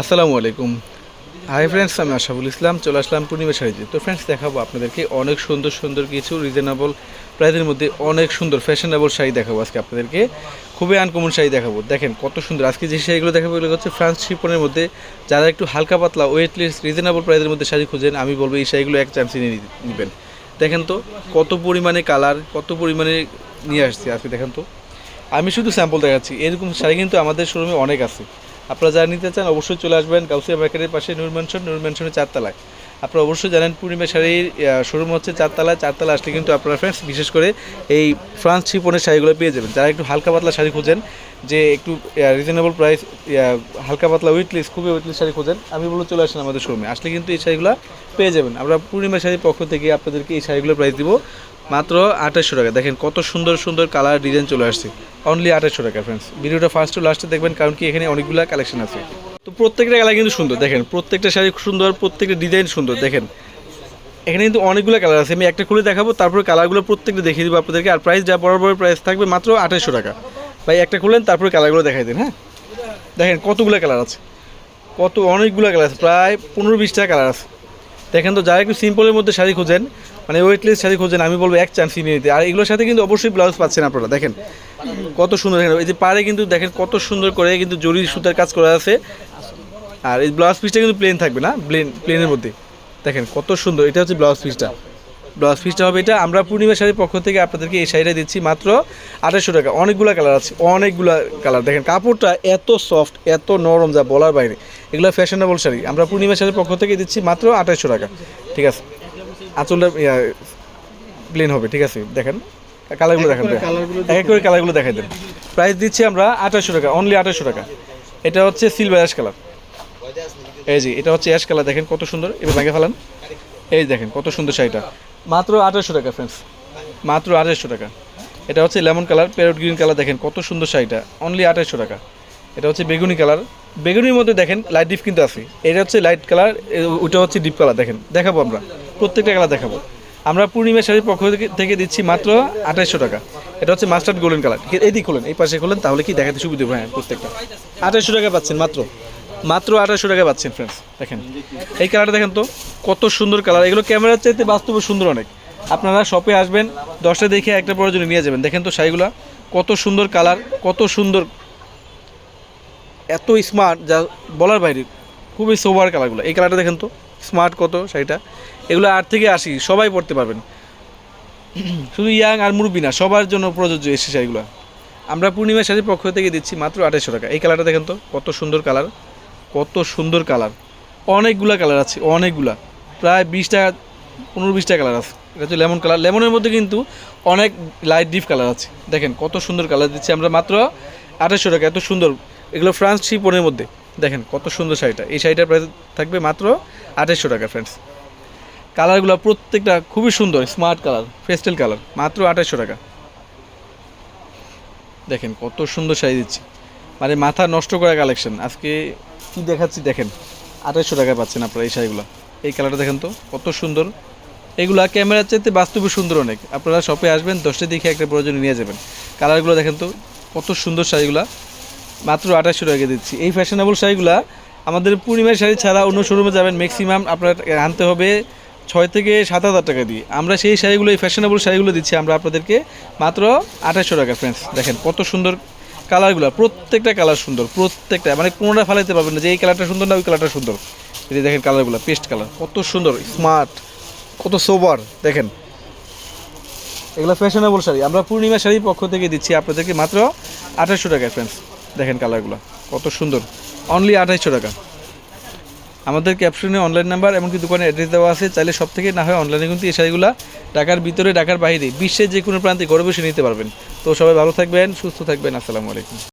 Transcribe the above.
আসসালামু আলাইকুম। Hi friends আমি আশাফুল ইসলাম, চলে আসলাম পূর্ণিমা শাড়িতে। তো ফ্রেন্ডস দেখাবো আপনাদেরকে অনেক সুন্দর সুন্দর কিছু রিজনেবল প্রাইজের মধ্যে অনেক সুন্দর ফ্যাশনেবল শাড়ি দেখাবো আজকে আপনাদেরকে। খুবই আনকমন শাড়ি দেখাবো। দেখেন কত সুন্দর। আজকে যে শাড়িগুলো দেখাবো, এগুলো হচ্ছে ফ্রান্স শিপনের মধ্যে। যারা একটু হালকা পাতলা ওয়েটলেস রিজনেবল প্রাইজের মধ্যে শাড়ি খুঁজেন, আমি বলব এই শাড়িগুলো এক চান্সে নিয়ে নেবেন দেখেন তো কত পরিমাণে কালার কত পরিমাণে নিয়ে আসছে আজকে, দেখেন তো। আমি শুধু স্যাম্পল দেখাচ্ছি। এরকম শাড়ি কিন্তু আমাদের শোরুমে অনেক আছে। আপনারা যারা নিতে চান অবশ্যই চলে আসবেন গাউসিয়া মার্কেটের পাশে নূর ম্যানশন নূর ম্যানশনের চারতলায়। আপনারা অবশ্যই জানেন পূর্ণিমা শাড়ির শোরুম হচ্ছে চারতলায়। চারতলা আসলে কিন্তু আপনারা ফ্রেন্ডস বিশেষ করে এই ফ্রান্স শিপনের শাড়িগুলো পেয়ে যাবেন। যারা একটু হালকা পাতলা শাড়ি খোঁজেন, যে একটু রিজনেবল প্রাইস হালকা পাতলা উইটলিস খুবই উইটলিস শাড়ি খোঁজেন, আমি বলব চলে আসেন আমাদের শোরুমে আসলে কিন্তু এই শাড়িগুলো পেয়ে যাবেন। আমরা পূর্ণিমা শাড়ির পক্ষ থেকে আপনাদেরকে এই শাড়িগুলোর প্রাইস দিব। মাত্র আঠাশশো টাকা। দেখেন কত সুন্দর সুন্দর কালার ডিজাইন চলে আসছে। অনলি আঠাশশো টাকা ফ্রেন্ডস ভিডিওটা ফার্স্ট টু লাস্টে দেখবেন, কারণ কি এখানে অনেকগুলো কালেকশন আছে। তো প্রত্যেকটা কালার কিন্তু সুন্দর। দেখেন, প্রত্যেকটা শাড়ি সুন্দর, প্রত্যেকটা ডিজাইন সুন্দর। দেখেন, এখানে কিন্তু অনেকগুলো কালার আছে। আমি একটা খুলে দেখাবো, তারপরে কালারগুলো প্রত্যেকটা দেখিয়ে দেবো আপনাদেরকে। আর প্রাইস যা বরাবর প্রাইস থাকবে মাত্র আঠাশশো টাকা। ভাই, একটা খুলেন, তারপরে কালারগুলো দেখাই দিন হ্যাঁ? দেখেন, কতগুলো কালার আছে। কত অনেকগুলো কালার আছে। প্রায় পনেরো বিশটা কালার আছে। দেখেন তো, যারা একটু সিম্পলের মধ্যে শাড়ি খোঁজেন মানে ওয়েটলেস শাড়ি খোঁজেন, আমি বলব এক চান্স নিয়ে নিতে। আর এগুলোর সাথে কিন্তু অবশ্যই ব্লাউজ পাচ্ছেন আপনারা, দেখেন। কত সুন্দর এই যে পাড়ে কিন্তু দেখেন কত সুন্দর করে কিন্তু জরি সুতার কাজ করা আছে। আর এই ব্লাউজ পিসটা কিন্তু প্লেন থাকবে না প্লেন প্লেনের মধ্যে। দেখেন কত সুন্দর, এটা হচ্ছে ব্লাউজ পিসটা ব্লাউজ পিসটা হবে এটা। আমরা পূর্ণিমা শাড়ির পক্ষ থেকে আপনাদেরকে এই শাড়িটা দিচ্ছি মাত্র আঠাশশো টাকা। অনেকগুলো কালার আছে, অনেকগুলো কালার দেখেন কাপড়টা এত সফট এত নরম যা বলার বাইরে। এগুলো ফ্যাশনেবল শাড়ি। আমরা পূর্ণিমা শাড়ির পক্ষ থেকে দিচ্ছি মাত্র আঠাশশো টাকা। ঠিক আছে? আঁচলটা প্লেন হবে ঠিক আছে? দেখেন কালারগুলো দেখেন। এক এক করে কালারগুলো দেখাই দেন। প্রাইস দিচ্ছি আমরা আঠাশশো টাকা অনলি আঠাশশো টাকা। এটা হচ্ছে সিলভার অ্যাশ কালার এই জি এটা হচ্ছে অ্যাশ কালার দেখেন কত সুন্দর এবার ভেঙে ফেলান। এই দেখেন কত সুন্দর শাড়িটা। মাত্র আঠাশশো টাকা ফ্রেন্ডস মাত্র আঠাশশো টাকা। এটা হচ্ছে lemon colour parrot green colour দেখেন কত সুন্দর শাড়িটা। অনলি আঠাশশো টাকা। এটা হচ্ছে বেগুনি কালার বেগুনির মধ্যে দেখেন লাইট ডিপ কিন্তু আছে। এটা হচ্ছে লাইট কালার ওটা হচ্ছে ডিপ কালার দেখেন। দেখাবো আমরা। প্রত্যেকটা কালার দেখাবো। আমরা পূর্ণিমা শাড়ির পক্ষ থেকে- দিচ্ছি মাত্র আঠাশশো টাকা। এটা হচ্ছে মাস্টার্ড গোল্ডেন কালার। এই দিক খোলেন, এই পাশে খোলেন, তাহলে কি দেখাতে সুবিধা হ্যাঁ প্রত্যেকটা। আঠাশশো টাকা পাচ্ছেন মাত্র। মাত্র আঠাশশো টাকা পাচ্ছেন ফ্রেন্ডস দেখেন। এই কালারটা দেখেন তো, কত সুন্দর কালার। এগুলো ক্যামেরার চাইতে বাস্তবে সুন্দর অনেক। আপনারা শপে আসবেন, দশটা দেখে একটা প্রয়োজনে নিয়ে যাবেন। দেখেন তো শাড়িগুলো, কত সুন্দর কালার, কত সুন্দর। এত স্মার্ট যা বলার বাইরে, খুবই সোবার কালারগুলো। এই কালারটা দেখেন তো স্মার্ট কত শাড়িটা? এগুলো আট থেকে আশি, সবাই পড়তে পারবেন। শুধু ইয়াং আর মুরব্বী না, সবার জন্য প্রযোজ্য এসে শাড়িগুলো। আমরা পূর্ণিমা শাড়ির পক্ষ থেকে দিচ্ছি মাত্র আঠাশশো টাকা। এই কালারটা দেখেন তো, কত সুন্দর কালার, কত সুন্দর কালার। অনেকগুলা কালার আছে, অনেকগুলা। প্রায় বিশটা, পনেরো বিশটা কালার আছে। এটা হচ্ছে লেমন কালার। লেমনের মধ্যে কিন্তু অনেক লাইট ডিপ কালার আছে। দেখেন কত সুন্দর কালার দিচ্ছি আমরা মাত্র আঠাশশো টাকা, এত সুন্দর। এগুলো ফ্রান্স শিপনের মধ্যে। দেখেন কত সুন্দর শাড়িটা। এই শাড়িটার প্রাইস থাকবে মাত্র আঠাশশো টাকা ফ্রেন্ডস কালারগুলো প্রত্যেকটা খুবই সুন্দর স্মার্ট কালার পেস্টেল কালার মাত্র আঠাশশো টাকা। দেখেন কত সুন্দর শাড়ি দিচ্ছি। মানে মাথা নষ্ট করা কালেকশন আজকে কি দেখাচ্ছি দেখেন আঠাশশো টাকায় পাচ্ছেন আপনারা এই শাড়িগুলো। এই কালারটা দেখেন তো, কত সুন্দর। এগুলা ক্যামেরার চাইতে বাস্তবে সুন্দর অনেক। আপনারা শপে আসবেন দশটা দেখে একটা প্রয়োজনে নিয়ে যাবেন। কালারগুলো দেখেন তো, কত সুন্দর শাড়িগুলা। মাত্র আঠাশশো টাকা দিচ্ছি। এই ফ্যাশনেবল শাড়িগুলা আমাদের পূর্ণিমার শাড়ি ছাড়া অন্য শোরুমে যাবেন। ম্যাক্সিমাম আপনার আনতে হবে ছয় থেকে সাত হাজার টাকা দিয়ে। আমরা সেই শাড়িগুলো, এই ফ্যাশনেবল শাড়িগুলো দিচ্ছি আমরা আপনাদেরকে মাত্র আঠাশশো টাকা ফ্রেন্ডস দেখেন কত সুন্দর কালারগুলো প্রত্যেকটা কালার সুন্দর, প্রত্যেকটা। মানে কোনোটা ফালাইতে পারবেন না যে এই কালারটা সুন্দর না ওই কালারটা সুন্দর। এই দেখেন কালারগুলো পেস্ট কালার কত সুন্দর স্মার্ট কত সোবার দেখেন, এগুলো ফ্যাশনেবল শাড়ি। আমরা পূর্ণিমা শাড়ির পক্ষ থেকে দিচ্ছি আপনাদেরকে মাত্র আঠাশশো টাকা ফ্রেন্ডস দেখেন কালারগুলো, কত সুন্দর। অনলি আঠাইশশো টাকা। আমাদের ক্যাপশনে অনলাইন নাম্বার এমনকি দোকানে অ্যাড্রেস দেওয়া আছে, চাইলে সব থেকে না হয় অনলাইনে কিন্তু এই শাড়িগুলো ঢাকার ভিতরে, ঢাকার বাইরে, বিশ্বের যে কোনো প্রান্তে ঘরে বসে নিতে পারবেন। তো সবাই ভালো থাকবেন, সুস্থ থাকবেন, আসসালামু আলাইকুম।